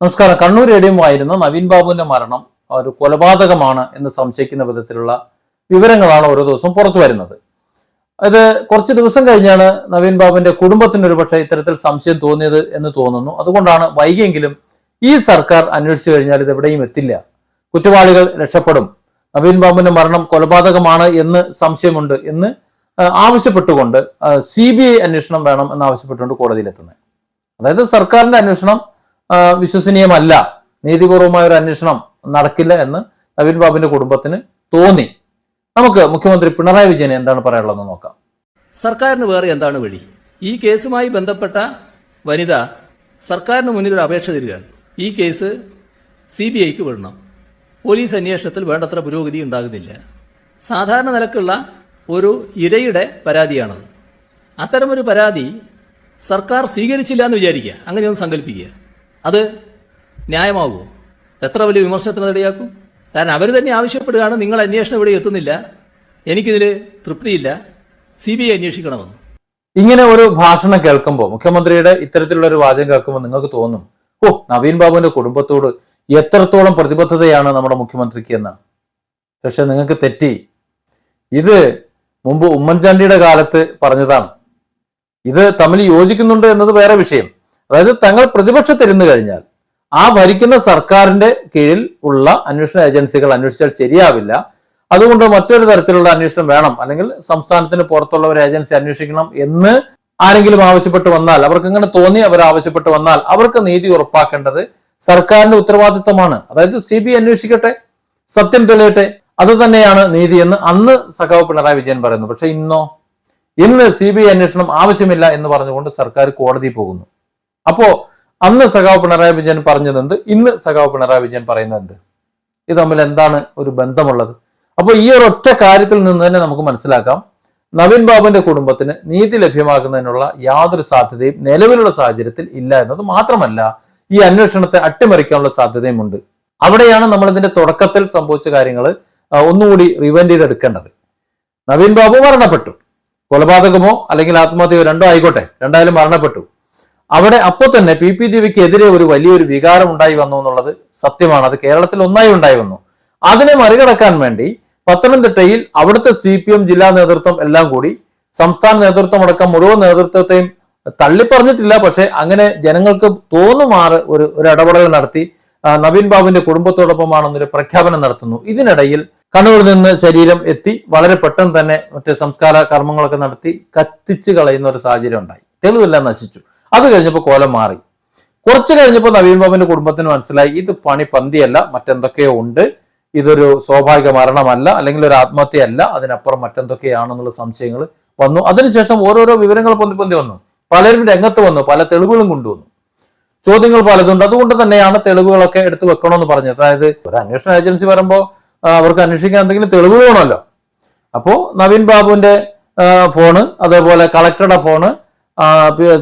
നമസ്കാരം. കണ്ണൂർ എടിയുമായിരുന്ന നവീൻ ബാബുവിന്റെ മരണം. ഒരു കൊലപാതകമാണ് എന്ന് സംശയിക്കുന്ന വിധത്തിലുള്ള വിവരങ്ങളാണ് ഓരോ ദിവസവും പുറത്തു വരുന്നത്. അത് കുറച്ച് ദിവസം കഴിഞ്ഞാണ് നവീൻ ബാബുവിന്റെ കുടുംബത്തിന് ഒരുപക്ഷെ ഇത്തരത്തിൽ സംശയം തോന്നിയത് എന്ന് തോന്നുന്നു. അതുകൊണ്ടാണ് വൈകിയെങ്കിലും ഈ സർക്കാർ അന്വേഷിച്ചു കഴിഞ്ഞാൽ ഇത് എവിടെയും എത്തില്ല. കുറ്റവാളികൾ രക്ഷപ്പെടും. നവീൻ ബാബുവിന്റെ മരണം കൊലപാതകമാണ് എന്ന് സംശയമുണ്ട് എന്ന് ആവശ്യപ്പെട്ടുകൊണ്ട് സി ബി ഐ അന്വേഷണം വേണം എന്ന് ആവശ്യപ്പെട്ടുകൊണ്ട് കോടതിയിലെത്തുന്നത് അതായത് സർക്കാരിന്റെ അന്വേഷണം വിശ്വസനീയമല്ല. നീതിപൂർവമായ ഒരു അന്വേഷണം നടക്കില്ല എന്ന് നവീൻ ബാബുവിന്റെ കുടുംബത്തിന് തോന്നി. നമുക്ക് മുഖ്യമന്ത്രി പിണറായി വിജയൻ എന്താണ് പറയാനുള്ളതെന്ന് നോക്കാം. സർക്കാരിന് വേറെ എന്താണ് വഴി? ഈ കേസുമായി ബന്ധപ്പെട്ട വനിത സർക്കാരിന് മുന്നിൽ ഒരു അപേക്ഷ തരികയാണ്. ഈ കേസ് സി ബി ഐക്ക് വിടണം. പോലീസ് അന്വേഷണത്തിൽ വേണ്ടത്ര പുരോഗതി ഉണ്ടാകുന്നില്ല. സാധാരണ നിലക്കുള്ള ഒരു ഇരയുടെ പരാതിയാണത്. അത്തരമൊരു പരാതി സർക്കാർ സ്വീകരിച്ചില്ല എന്ന് വിചാരിക്കുക. അങ്ങനെയൊന്ന് സങ്കല്പിക്കുക. അത് ന്യായമാകുമോ എത്ര വലിയ വിമർശനത്തിന് ഇടയാക്കും? കാരണം അവർ തന്നെ ആവശ്യപ്പെടുകയാണ് നിങ്ങൾ അന്വേഷണം ഇവിടെ എത്തുന്നില്ല എനിക്കിതിൽ തൃപ്തിയില്ല സി ബി ഐ അന്വേഷിക്കണമെന്ന്. ഇങ്ങനെ ഒരു ഭാഷണം കേൾക്കുമ്പോൾ മുഖ്യമന്ത്രിയുടെ ഇത്തരത്തിലുള്ള ഒരു വാചകം കേൾക്കുമ്പോൾ നിങ്ങൾക്ക് തോന്നും ഓ നവീൻ ബാബുവിന്റെ കുടുംബത്തോട് എത്രത്തോളം പ്രതിബദ്ധതയാണ് നമ്മുടെ മുഖ്യമന്ത്രിക്ക് എന്ന്. പക്ഷെ നിങ്ങൾക്ക് തെറ്റി. ഇത് മുമ്പ് ഉമ്മൻചാണ്ടിയുടെ കാലത്ത് പറഞ്ഞതാണ്. ഇത് തമ്മിൽ യോജിക്കുന്നുണ്ട് എന്നത് വേറെ വിഷയം. അതായത് തങ്ങൾ പ്രതിപക്ഷത്തിരുന്നു കഴിഞ്ഞാൽ ആ ഭരിക്കുന്ന സർക്കാരിന്റെ കീഴിൽ ഉള്ള അന്വേഷണ ഏജൻസികൾ അന്വേഷിച്ചാൽ ശരിയാവില്ല. അതുകൊണ്ട് മറ്റൊരു തരത്തിലുള്ള അന്വേഷണം വേണം. അല്ലെങ്കിൽ സംസ്ഥാനത്തിന് പുറത്തുള്ള ഒരു ഏജൻസി അന്വേഷിക്കണം എന്ന് ആരെങ്കിലും ആവശ്യപ്പെട്ട് വന്നാൽ അവർക്ക് ഇങ്ങനെ തോന്നി അവർ ആവശ്യപ്പെട്ട് വന്നാൽ അവർക്ക് നീതി ഉറപ്പാക്കേണ്ടത് സർക്കാരിന്റെ ഉത്തരവാദിത്തമാണ്. അതായത് സി ബി അന്വേഷിക്കട്ടെ സത്യം തെളിയട്ടെ അത് തന്നെയാണ് നീതി എന്ന് അന്ന് സഖാവ് പിണറായി വിജയൻ പറയുന്നു. പക്ഷെ ഇന്നോ? ഇന്ന് സി ബി ഐ അന്വേഷണം ആവശ്യമില്ല എന്ന് പറഞ്ഞുകൊണ്ട് സർക്കാർ കോടതിയിൽ പോകുന്നു. അപ്പോ അന്ന് സഖാവ് പിണറായി വിജയൻ പറഞ്ഞത് എന്ത്? ഇന്ന് സഖാവ് പിണറായി വിജയൻ പറയുന്നത് എന്ത്? ഇത് തമ്മിൽ എന്താണ് ഒരു ബന്ധമുള്ളത്? അപ്പോൾ ഈ ഒരു ഒറ്റ കാര്യത്തിൽ നിന്ന് തന്നെ നമുക്ക് മനസ്സിലാക്കാം. നവീൻ ബാബുവിന്റെ കുടുംബത്തിന് നീതി ലഭ്യമാക്കുന്നതിനുള്ള യാതൊരു സാധ്യതയും നിലവിലുള്ള സാഹചര്യത്തിൽ ഇല്ല എന്നത് മാത്രമല്ല ഈ അന്വേഷണത്തെ അട്ടിമറിക്കാനുള്ള സാധ്യതയുമുണ്ട് അവിടെയാണ് നമ്മൾ ഇതിന്റെ തുടക്കത്തിൽ സംഭവിച്ച കാര്യങ്ങൾ ഒന്നുകൂടി റിവെന്റ് ചെയ്തെടുക്കേണ്ടത്. നവീൻ ബാബു മരണപ്പെട്ടു. കൊലപാതകമോ അല്ലെങ്കിൽ ആത്മഹത്യയോ രണ്ടോ ആയിക്കോട്ടെ രണ്ടായാലും മരണപ്പെട്ടു. അവിടെ അപ്പോൾ തന്നെ പി പി ദേവിക്കെതിരെ ഒരു വലിയൊരു വികാരം ഉണ്ടായി വന്നു എന്നുള്ളത് സത്യമാണ്. അത് കേരളത്തിൽ ഒന്നായി ഉണ്ടായി വന്നു. അതിനെ മറികടക്കാൻ വേണ്ടി പത്തനംതിട്ടയിൽ അവിടുത്തെ സി പി എം ജില്ലാ നേതൃത്വം എല്ലാം കൂടി സംസ്ഥാന നേതൃത്വം അടക്കം മുഴുവൻ നേതൃത്വത്തെയും തള്ളിപ്പറഞ്ഞിട്ടില്ല. പക്ഷെ അങ്ങനെ ജനങ്ങൾക്ക് തോന്നുമാറ് ഒരു ഒരു ഇടപെടൽ നടത്തി നവീൻ ബാബുവിന്റെ കുടുംബത്തോടൊപ്പമാണെന്നൊരു പ്രഖ്യാപനം നടത്തുന്നു. ഇതിനിടയിൽ കണ്ണൂരിൽ നിന്ന് ശരീരം എത്തി വളരെ പെട്ടെന്ന് തന്നെ മറ്റ് സംസ്കാര കർമ്മങ്ങളൊക്കെ നടത്തി കത്തിച്ചു കളയുന്ന ഒരു സാഹചര്യം ഉണ്ടായി. തെളിവെല്ലാം നശിച്ചു. അത് കഴിഞ്ഞപ്പോൾ കോലം മാറി. കുറച്ച് കഴിഞ്ഞപ്പോൾ നവീൻ ബാബുവിന്റെ കുടുംബത്തിന് മനസ്സിലായി ഇത് പണി പന്തിയല്ല മറ്റെന്തൊക്കെയോ ഉണ്ട്. ഇതൊരു സ്വാഭാവിക മരണമല്ല അല്ലെങ്കിൽ ഒരു ആത്മഹത്യയല്ല അതിനപ്പുറം മറ്റെന്തൊക്കെയാണെന്നുള്ള സംശയങ്ങൾ വന്നു. അതിനുശേഷം ഓരോരോ വിവരങ്ങൾ പൊന്തി പൊന്തി വന്നു. പലരും രംഗത്ത് വന്നു പല തെളിവുകളും കൊണ്ടുവന്നു. ചോദ്യങ്ങൾ പലതുണ്ട്. അതുകൊണ്ട് തന്നെയാണ് തെളിവുകളൊക്കെ എടുത്തു വെക്കണമെന്ന് പറഞ്ഞത്. അതായത് ഒരു അന്വേഷണ ഏജൻസി വരുമ്പോൾ അവർക്ക് അന്വേഷിക്കാൻ എന്തെങ്കിലും തെളിവുകൾ വേണമല്ലോ. അപ്പോ നവീൻ ബാബുവിന്റെ ഫോണ് അതേപോലെ കളക്ടറുടെ ഫോണ്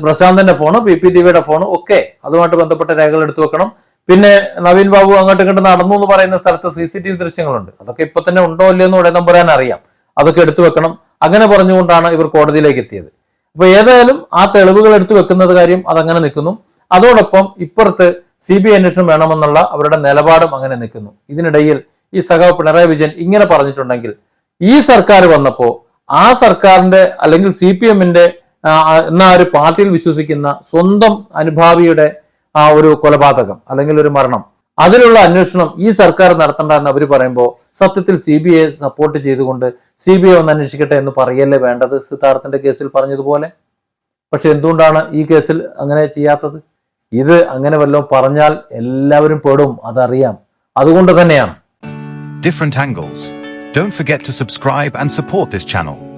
പ്രശാന്തന്റെ ഫോണ് പി പി ദിവ്യയുടെ ഫോണ് ഒക്കെ അതുമായിട്ട് ബന്ധപ്പെട്ട രേഖകൾ എടുത്തു വെക്കണം. പിന്നെ നവീൻ ബാബു അങ്ങോട്ട് ഇങ്ങോട്ട് നടന്നു എന്ന് പറയുന്ന സ്ഥലത്ത് സി സി ടി വി ദൃശ്യങ്ങളുണ്ട്. അതൊക്കെ ഇപ്പൊ തന്നെ ഉണ്ടോ ഇല്ലയോ എന്ന് ഉടനെ പറയാൻ അറിയാം. അതൊക്കെ എടുത്തു വെക്കണം. അങ്ങനെ പറഞ്ഞുകൊണ്ടാണ് ഇവർ കോടതിയിലേക്ക് എത്തിയത്. അപ്പൊ ഏതായാലും ആ തെളിവുകൾ എടുത്തു വെക്കുന്നത് കാര്യം അതങ്ങനെ നിൽക്കുന്നു. അതോടൊപ്പം ഇപ്പുറത്ത് സി ബി ഐ അന്വേഷണം വേണമെന്നുള്ള അവരുടെ നിലപാടും അങ്ങനെ നിൽക്കുന്നു. ഇതിനിടയിൽ ഈ സഖാവ് പിണറായി വിജയൻ ഇങ്ങനെ പറഞ്ഞിട്ടുണ്ടെങ്കിൽ ഈ സർക്കാർ വന്നപ്പോ ആ സർക്കാരിന്റെ അല്ലെങ്കിൽ സി പി എമ്മിന്റെ എന്ന ഒരു പാർട്ടിയിൽ വിശ്വസിക്കുന്ന സ്വന്തം അനുഭാവിയുടെ ആ ഒരു കൊലപാതകം അല്ലെങ്കിൽ ഒരു മരണം. അതിലുള്ള അന്വേഷണം ഈ സർക്കാർ നടത്തണ്ട എന്ന് അവർ പറയുമ്പോൾ സത്യത്തിൽ സി ബി ഐ സപ്പോർട്ട് ചെയ്തുകൊണ്ട് സി ബി ഐ ഒന്ന് അന്വേഷിക്കട്ടെ എന്ന് പറയല്ലേ വേണ്ടത് സിദ്ധാർത്ഥന്റെ കേസിൽ പറഞ്ഞതുപോലെ? പക്ഷെ എന്തുകൊണ്ടാണ് ഈ കേസിൽ അങ്ങനെ ചെയ്യാത്തത്? ഇത് അങ്ങനെ വല്ലതും പറഞ്ഞാൽ എല്ലാവരും പെടും അതറിയാം. അതുകൊണ്ട് തന്നെയാണ്. Different angles don't forget to subscribe and support this channel.